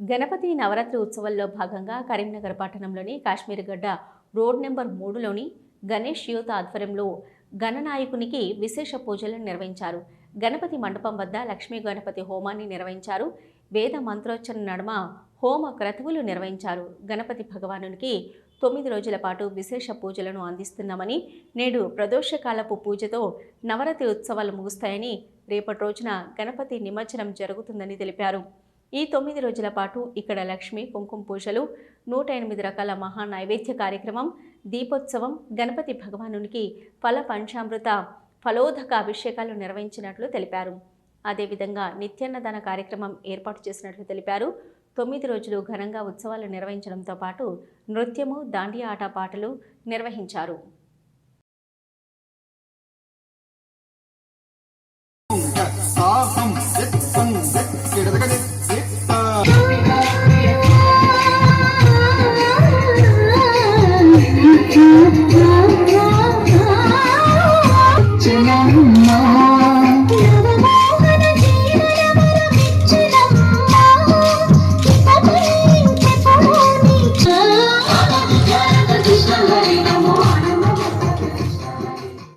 గణపతి నవరాత్రి ఉత్సవాల్లో భాగంగా కరీంనగర్ పట్టణంలోని కాశ్మీర్ గడ్డ రోడ్ నెంబర్ మూడులోని గణేష్ యూత్ ఆధ్వర్యంలో గణనాయకునికి విశేష పూజలను నిర్వహించారు. గణపతి మండపం వద్ద లక్ష్మీ గణపతి హోమాన్ని నిర్వహించారు. వేద మంత్రోచ్చరణ నడుమ హోమ క్రతువులు నిర్వహించారు. గణపతి భగవానునికి తొమ్మిది రోజుల పాటు విశేష పూజలను అందిస్తున్నామని నేడు ప్రదోషకాలపు పూజతో నవరాత్రి ఉత్సవాలు ముగుస్తాయని రేపటి రోజున గణపతి నిమజ్జనం జరుగుతుందని తెలిపారు. ఈ తొమ్మిది రోజుల పాటు ఇక్కడ లక్ష్మి కుంకుమ పూజలు నూట ఎనిమిది రకాల మహా నైవేద్య కార్యక్రమం దీపోత్సవం గణపతి భగవానునికి ఫల పంచామృత ఫలోదక అభిషేకాలు నిర్వహించినట్లు తెలిపారు. అదేవిధంగా నిత్యాన్నదాన కార్యక్రమం ఏర్పాటు చేసినట్లు తెలిపారు. తొమ్మిది రోజులు ఘనంగా ఉత్సవాలు నిర్వహించడంతో పాటు నృత్యము దాండియా ఆట పాటలు నిర్వహించారు.